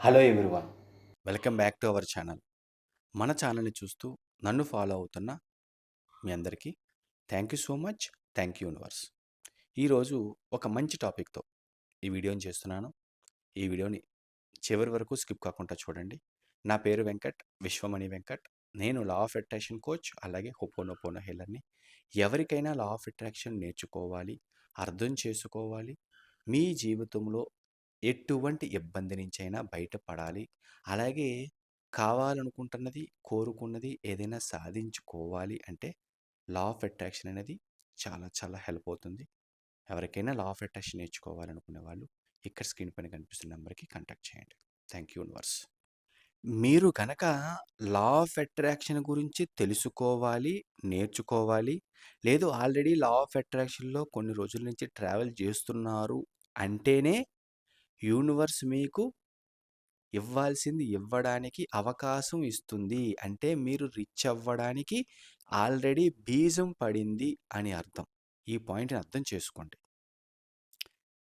Hello everyone welcome back to our channel మన ఛానల్ని చూస్తూ నన్ను ఫాలో అవుతున్న మీ అందరికీ thank you so much thank you universe ఈరోజు ఒక మంచి టాపిక్తో ఈ వీడియోని చేస్తున్నాను. ఈ వీడియోని చివరి వరకు స్కిప్ కాకుండా చూడండి. నా పేరు వెంకట్ విశ్వమణి వెంకట్. నేను లా ఆఫ్ అట్రాక్షన్ కోచ్ అలాగే హోపోనోపోనో హెలర్ని ఎవరికైనా లా ఆఫ్ అట్రాక్షన్ నేర్చుకోవాలి అర్థం చేసుకోవాలి. మీ జీవితంలో ఎటువంటి ఇబ్బంది నుంచైనా బయటపడాలి. అలాగే కావాలనుకుంటున్నది కోరుకున్నది ఏదైనా సాధించుకోవాలి అంటే లా ఆఫ్ అట్రాక్షన్ అనేది చాలా చాలా హెల్ప్ అవుతుంది. ఎవరికైనా లా ఆఫ్ అట్రాక్షన్ నేర్చుకోవాలనుకునే వాళ్ళు ఇక్కడ స్క్రీన్ పైన కనిపిస్తున్న నెంబర్కి కాంటాక్ట్ చేయండి. థ్యాంక్ యూ యూనివర్స్ మీరు కనుక లా ఆఫ్ అట్రాక్షన్ గురించి తెలుసుకోవాలి నేర్చుకోవాలి లేదు ఆల్రెడీ లా ఆఫ్ అట్రాక్షన్లో కొన్ని రోజుల నుంచి ట్రావెల్ చేస్తున్నారు అంటేనే యూనివర్స్ మీకు ఇవ్వాల్సింది ఇవ్వడానికి అవకాశం ఇస్తుంది. అంటే మీరు రిచ్ అవ్వడానికి ఆల్రెడీ బీజం పడింది అని అర్థం. ఈ పాయింట్ని అర్థం చేసుకోండి.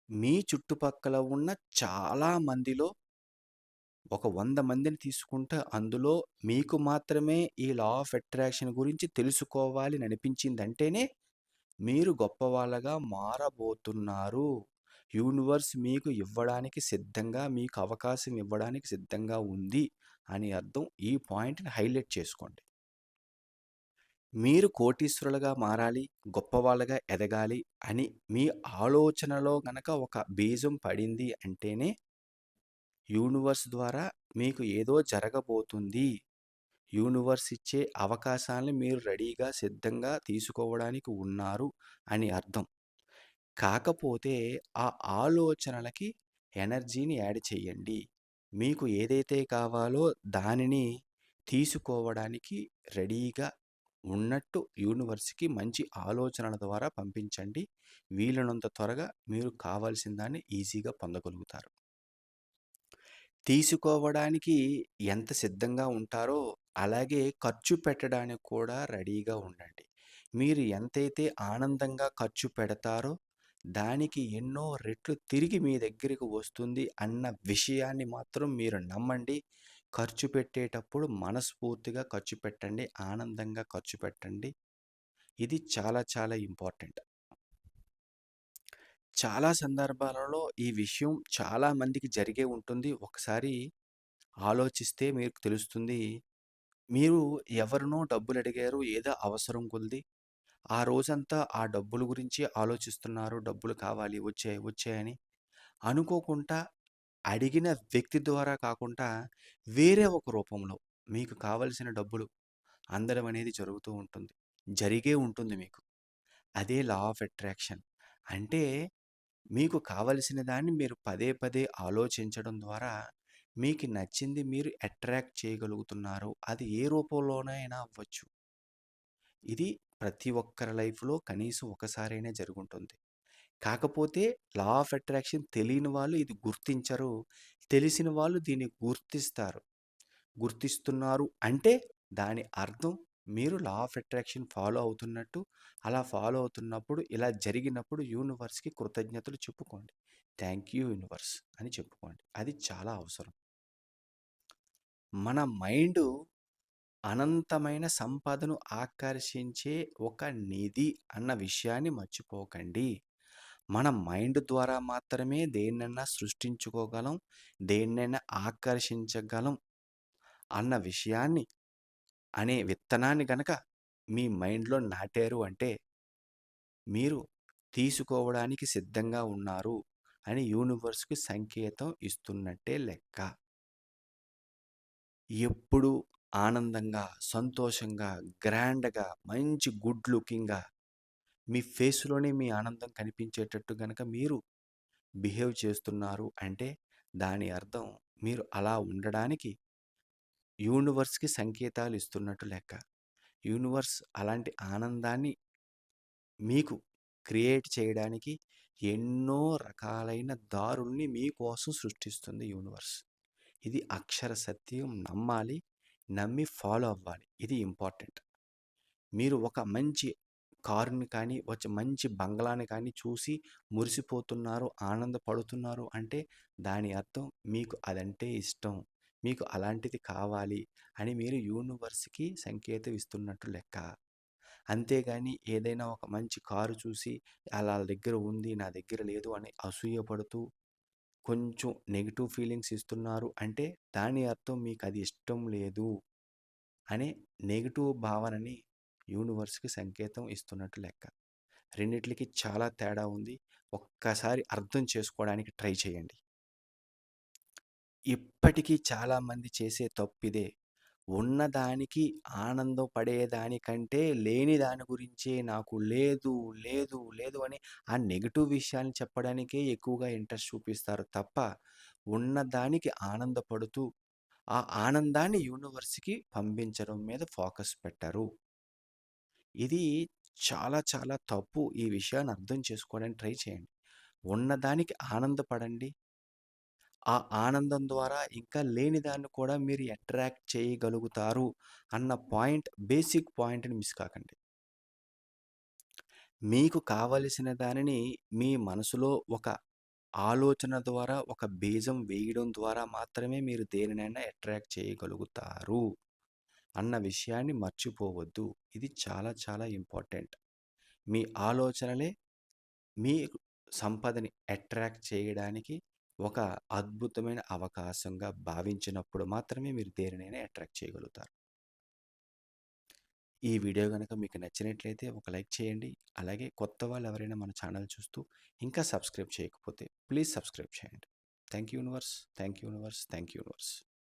మీ చుట్టుపక్కల ఉన్న చాలా మందిలో ఒక వంద మందిని తీసుకుంటే అందులో మీకు మాత్రమే ఈ లా ఆఫ్ అట్రాక్షన్ గురించి తెలుసుకోవాలి అని అనిపించిందంటేనే మీరు గొప్పవాళ్ళగా మారబోతున్నారు. యూనివర్స్ మీకు ఇవ్వడానికి సిద్ధంగా మీకు అవకాశం ఇవ్వడానికి సిద్ధంగా ఉంది అని అర్థం ఈ పాయింట్ని హైలైట్ చేసుకోండి. మీరు కోటీశ్వరులుగా మారాలి గొప్పవాళ్ళగా ఎదగాలి అని మీ ఆలోచనలో గనక ఒక బీజం పడింది అంటేనే యూనివర్స్ ద్వారా మీకు ఏదో జరగబోతుంది. యూనివర్స్ ఇచ్చే అవకాశాలను మీరు రెడీగా సిద్ధంగా తీసుకోవడానికి ఉన్నారు అని అర్థం. కాకపోతే ఆ ఆలోచనలకి ఎనర్జీని యాడ్ చేయండి. మీకు ఏదైతే కావాలో దానిని తీసుకోవడానికి రెడీగా ఉన్నట్టు యూనివర్స్కి మంచి ఆలోచనల ద్వారా పంపించండి. వీలైనంత త్వరగా మీరు కావాల్సిన దాన్ని ఈజీగా పొందగలుగుతారు. తీసుకోవడానికి ఎంత సిద్ధంగా ఉంటారో అలాగే ఖర్చు పెట్టడానికి కూడా రెడీగా ఉండండి. మీరు ఎంతైతే ఆనందంగా ఖర్చు పెడతారో దానికి ఎన్నో రెట్లు తిరిగి మీ దగ్గరికి వస్తుంది అన్న విషయాన్ని మాత్రం మీరు నమ్మండి. ఖర్చు పెట్టేటప్పుడు మనస్ఫూర్తిగా ఖర్చు పెట్టండి ఆనందంగా ఖర్చు పెట్టండి. ఇది చాలా చాలా ఇంపార్టెంట్. చాలా సందర్భాలలో ఈ విషయం చాలా మందికి జరిగే ఉంటుంది. ఒకసారి ఆలోచిస్తే మీకు తెలుస్తుంది. మీరు ఎవరినో డబ్బులు అడిగారు ఏదో అవసరం కొలిది. ఆ రోజంతా ఆ డబ్బుల గురించి ఆలోచిస్తున్నారు. డబ్బులు కావాలి వచ్చాయి వచ్చాయని అనుకోకుండా అడిగిన వ్యక్తి ద్వారా కాకుండా వేరే ఒక రూపంలో మీకు కావలసిన డబ్బులు అందడం అనేది జరుగుతూ ఉంటుంది. జరిగే ఉంటుంది మీకు. అదే లా ఆఫ్ అట్రాక్షన్. అంటే మీకు కావలసిన దాన్ని మీరు పదే పదే ఆలోచించడం ద్వారా మీకు నచ్చింది మీరు అట్రాక్ట్ చేయగలుగుతున్నారు. అది ఏ రూపంలోనైనా అవ్వచ్చు. ఇది ప్రతి ఒక్కరి లైఫ్లో కనీసం ఒకసారైనా జరుగుంటుంది. కాకపోతే లా ఆఫ్ అట్రాక్షన్ తెలియని వాళ్ళు ఇది గుర్తించరు. తెలిసిన వాళ్ళు దీన్ని గుర్తిస్తారు. గుర్తిస్తున్నారు అంటే దాని అర్థం మీరు లా ఆఫ్ అట్రాక్షన్ ఫాలో అవుతున్నట్టు అలా ఫాలో అవుతున్నప్పుడు ఇలా జరిగినప్పుడు యూనివర్స్కి కృతజ్ఞతలు చెప్పుకోండి. థ్యాంక్ యూ యూనివర్స్ అని చెప్పుకోండి. అది చాలా అవసరం. మన మైండ్ అనంతమైన సంపదను ఆకర్షించే ఒక నిధి అన్న విషయాన్ని మర్చిపోకండి. మన మైండ్ ద్వారా మాత్రమే దేన్నైనా సృష్టించుకోగలం దేన్నైనా ఆకర్షించగలం అన్న విషయాన్ని అనే విత్తనాన్ని గనక మీ మైండ్లో నాటారు అంటే మీరు తీసుకోవడానికి సిద్ధంగా ఉన్నారు అని యూనివర్స్కి సంకేతం ఇస్తున్నట్టే లెక్క. ఎప్పుడు ఆనందంగా సంతోషంగా గ్రాండ్గా మంచి గుడ్ లుకింగ్గా మీ ఫేస్లోనే మీ ఆనందం కనిపించేటట్టు కనుక మీరు బిహేవ్ చేస్తున్నారు అంటే దాని అర్థం మీరు అలా ఉండడానికి యూనివర్స్కి సంకేతాలు ఇస్తున్నట్టు లెక్క. యూనివర్స్ అలాంటి ఆనందాన్ని మీకు క్రియేట్ చేయడానికి ఎన్నో రకాలైన దారుల్ని మీకోసం సృష్టిస్తుంది యూనివర్స్. ఇది అక్షర సత్యం నమ్మాలి. నమ్మి ఫాలో అవ్వాలి ఇది ఇంపార్టెంట్ మీరు ఒక మంచి కారుని కానీ, వచ్చి మంచి బంగ్లాని కానీ చూసి మురిసిపోతున్నారు, ఆనందపడుతున్నారు అంటే దాని అర్థం మీకు అదంటే ఇష్టం. మీకు అలాంటిది కావాలి అని మీరు యూనివర్స్‌కి సంకేతం ఇస్తున్నట్టు లెక్క. అంతేగాని ఏదైనా ఒక మంచి కారు చూసి అలా దగ్గర ఉంది, నా దగ్గర లేదు అని అసూయపడుతూ కొంచెం నెగిటివ్ ఫీలింగ్స్ ఇస్తున్నారు అంటే దాని అర్థం మీకు అది ఇష్టం లేదు అనే నెగిటివ్ భావనని యూనివర్స్‌కి సంకేతం ఇస్తున్నట్టు లెక్క. రెండిట్లకి చాలా తేడా ఉంది. ఒక్కసారి అర్థం చేసుకోవడానికి ట్రై చేయండి. ఇప్పటికీ చాలామంది చేసే తప్పిదే. ఉన్నదానికి ఆనందం పడేదానికంటే లేని దాని గురించే నాకు లేదు, లేదు, లేదు అని ఆ నెగిటివ్ విషయాన్ని చెప్పడానికే ఎక్కువగా ఇంట్రెస్ట్ చూపిస్తారు తప్ప, ఉన్నదానికి ఆనందపడుతూ, ఆ ఆనందాన్ని యూనివర్స్‌కి పంపించడం మీద ఫోకస్ పెట్టరు. ఇది చాలా చాలా తప్పు. ఈ విషయాన్ని అర్థం చేసుకోవడానికి ట్రై చేయండి. ఉన్నదానికి ఆనందపడండి. ఆ ఆనందం ద్వారా ఇంకా లేని దాన్ని కూడా మీరు అట్రాక్ట్ చేయగలుగుతారు అన్న పాయింట్ బేసిక్ పాయింట్‌ని మిస్ కాకండి. మీకు కావలసిన దానిని మీ మనసులో ఒక ఆలోచన ద్వారా, ఒక బీజం వేయడం ద్వారా మాత్రమే మీరు దేనినైనా అట్రాక్ట్ చేయగలుగుతారు అన్న విషయాన్ని మర్చిపోవద్దు. ఇది చాలా చాలా ఇంపార్టెంట్. మీ ఆలోచనలే మీ సంపదని అట్రాక్ట్ చేయడానికి ఒక అద్భుతమైన అవకాశంగా భావించినప్పుడు మాత్రమే మీరు దేనినైనా అట్రాక్ట్ చేయగలుగుతారు. ఈ వీడియో కనుక మీకు నచ్చినట్లయితే ఒక లైక్ చేయండి. అలాగే కొత్త వాళ్ళు ఎవరైనా మన ఛానల్ చూస్తూ ఇంకా సబ్స్క్రైబ్ చేయకపోతే ప్లీజ్ సబ్స్క్రైబ్ చేయండి. Thank you universe. Thank you universe. Thank you universe.